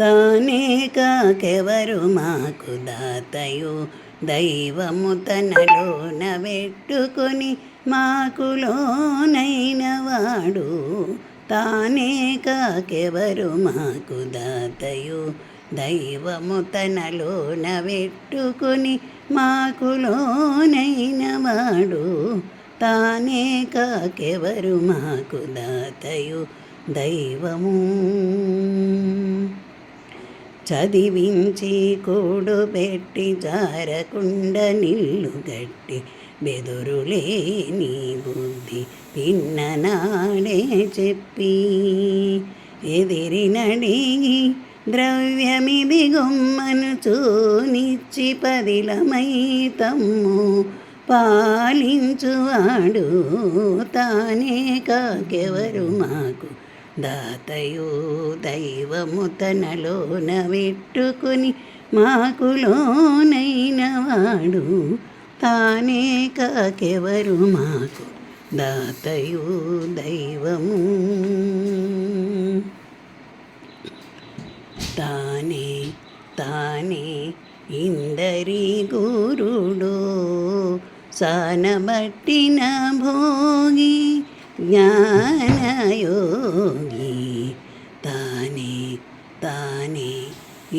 తానే కాకెవరు మాకు దాతయు? దైవము తనలోన పెట్టుకొని మాకులోనైన వాడు. తానే కాకెవరు మాకు దాతయు? దైవము తనలోన పెట్టుకొని మాకులోనైన వాడు. తానే కాకెవరు మాకు దాతయు? దైవము చదివించి కూడుబెట్టి జారకుండ నిల్లు గట్టి బెదురులేని బుద్ధి పిన్ననాడే చెప్పి. ఎదిరినడిగి ద్రవ్యమిది గొమ్మను చూనిచ్చి పదిలమై తమ్ము. పాలించువాడు తానే కాకెవరు మాకు దాతయు దైవము తనలోన పెట్టుకుని మాకులోనైన వాడు తానే కాకెవరు మాకు? దాతయు దైవము. తానే తానే ఇందరి గురుడు సానబట్టిన భోగి జ్ఞానయో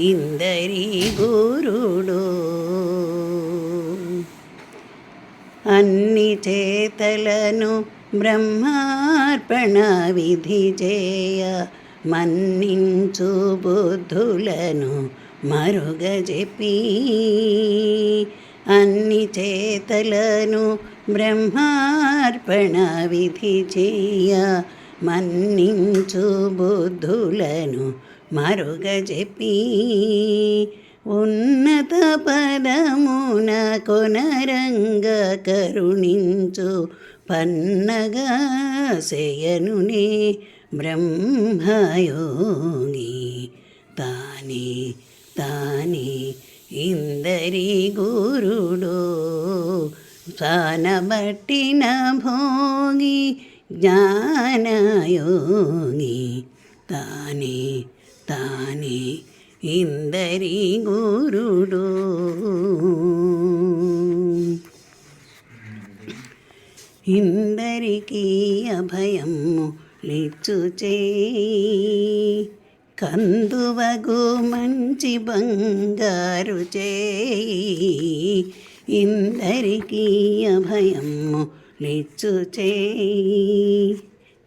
ఇందరి గురుడు అన్ని చేతలను బ్రహ్మార్పణ విధి చేయ మన్నించు బుద్ధులను మరుగజెపి అన్ని చేతలను బ్రహ్మార్పణ విధి చేయ మన్నించు బుద్ధులను మరుగజెపి ఉన్నత పదమున కొనరంగ కరుణించు పన్నగా శయనునే బ్రహ్మయోగి. తానే తానే ఇందరి గురుడు సానబట్టిన భోగి జ్ఞానయోగి. తానే తానే ఇందరి గురుడు. ఇందరికీ అభయము లిచ్చు. కందువగు మంచి బంగారు చేయి ఇందరికీ అభయము లిచ్చు.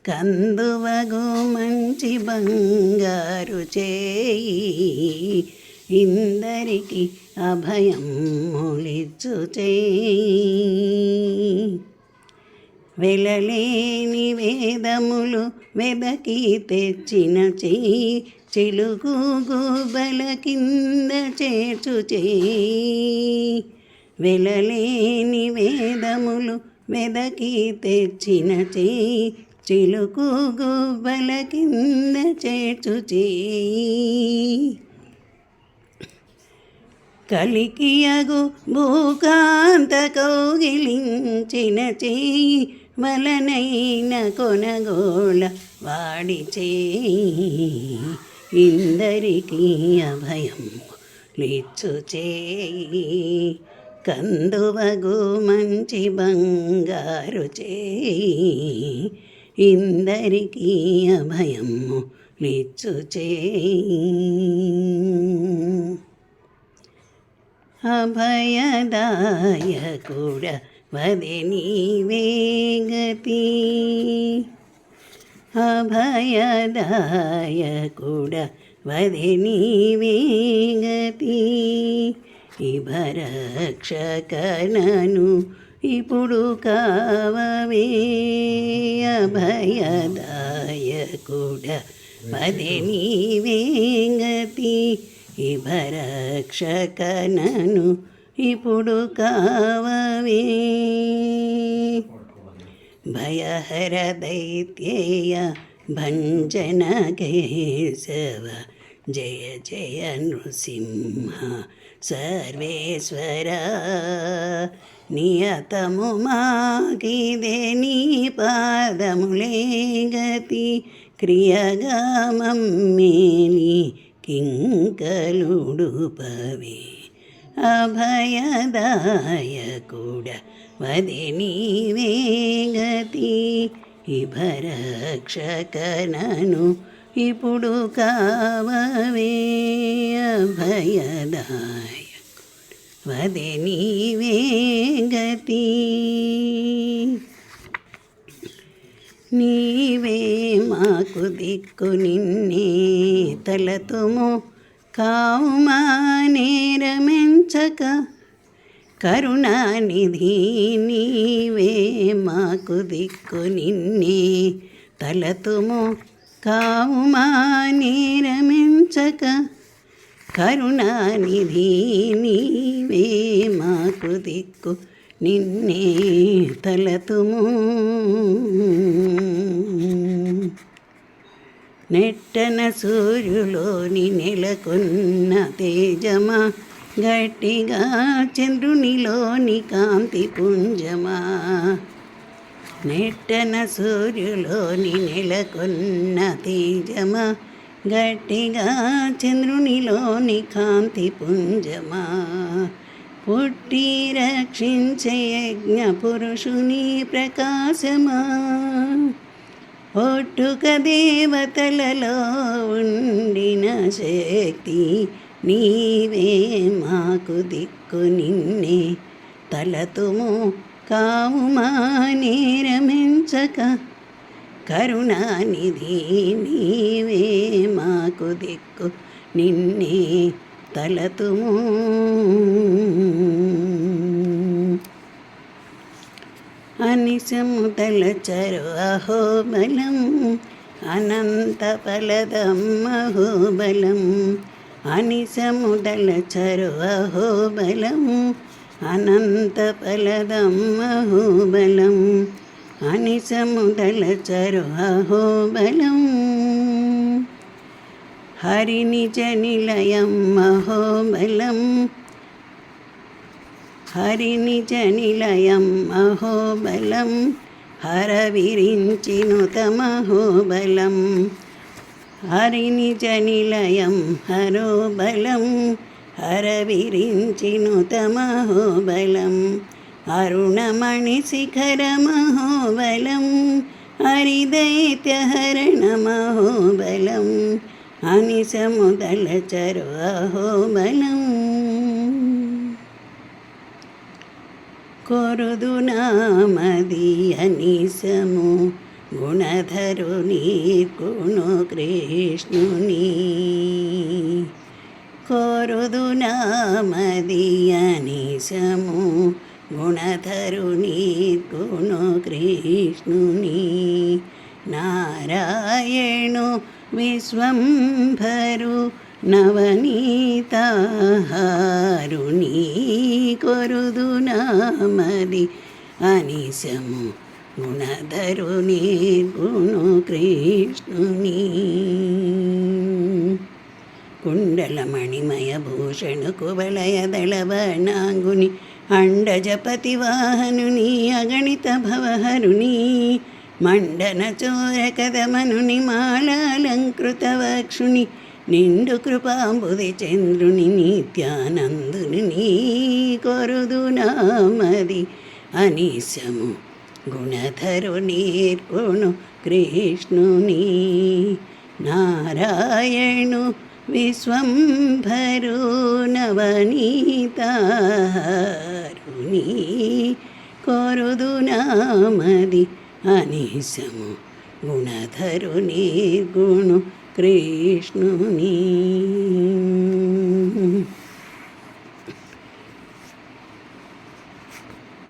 కందువగు మంచి బంగారు చేయి ఇందరికి అభయం అభయములిచ్చు చేయి. వెలలేని వేదములు వెదకి తెచ్చిన చేయి చిలుకు గుబల కింద చేర్చు చేయి. వెలలేని వేదములు వెదకి తెచ్చిన చేయి చిలుకు గుబ్బల కింద చేర్చు చేయి కలికియగు భూకాంత కౌగిలించిన చేయి వలనైన కొనగోళ వాడి చేయి ఇందరికీ అభయం లిచ్చు చేయి కందువగు మంచి బంగారు చేయి ఇందరికీ అభయము లిచ్చు చేయి అభయదాయకుడ వది నీవేగతి అభయదాయకుడ వది నీవేగతి ఇభరక్షకనను ఇప్పుడు కావమే అభయదాయకుడ పది నీవేంగతి ఇభరక్షకనను ఇప్పుడు కావమే. భయహర దైత్యేయ భంజన కేశవ జయ జయ నృసింహ సర్వేశ్వర నియతము మాకిదే నీ పాదములే గతి. క్రియగా మమ్మేలి కింకలుడుపవే. అభయదాయకుడ వదే నీవే గతి. ఇభరక్షకనను ఇప్పుడు కావవే. అభయదాయ వదే నీవే గతి. నీవే మాకు దిక్కు నిన్నే తలతుము. కావుమా నేరమెంచక కరుణానిధి నీవే మాకు దిక్కు నిన్నే తలతుము. కావుమా నేరమెంచక కరుణానిధి నీవే మాకు దిక్కు. నిన్నే తలతుము. నెట్టన సూర్యులోని నెలకొన్న తేజమా. గట్టిగా చంద్రునిలోని కాంతి పుంజమా. నెట్టన సూర్యులోని నెలకొన్న తేజమా. గట్టిగా చంద్రునిలోని కాంతి పుంజమా? పుట్టి రక్షించే యజ్ఞ పురుషుని ప్రకాశమా? ఒట్టుక దేవతలలో ఉండిన శక్తి నీవే మాకు దిక్కు నిన్నే. తలతుము కావుమా నేరమించక కరుణానిధి నీవే. దిక్కు దిక్కు నిన్నే తలతుము. అనిశము తలచరు అహోబలం అనంత ఫలదం అహోబలం అనిశము తలచరు అహోబలం అనంత ఫలదం అహోబలం అనిశము తలచరు అహోబలం హరినిజ నిలయం అహోబలం హరినిజ నిలయం అహోబలం హర విరించిను తమహోబలం హరినిజ నిలయం హరోబలం. హర విరించిను తమహోబలం అరుణమణి శిఖరమహోబలం హరిదైత్యహరణమహోబలం అనిసముదలచరు అహోబలం కొరుదు నామది అనిసము గుణధరుని గుణు కృష్ణుని కొరుదు నామది అనిసము గుణధరుని గుణు కృష్ణుని నారాయణు విశ్వంభరు నవనీతాహారుణీ కొరుదు నామది అనిశము గుణధరుని గుణు కృష్ణుని. కుండలమణిమయ భూషణు కువలయ దళవనాంగుని అండజపతి వాహనుని అగణిత భవహరుని మండన చోర కదమనుని వక్షుని నిండు కృపాంబుది చంద్రుని నిత్యానందుని నీ కొరుదు నామది అనీశము. గుణధరు గుణు కృష్ణుని నారాయణు విశ్వంభరు నవనీతారుని కొరుదు నామది అనిశము గుణధరుని గుణు కృష్ణుని.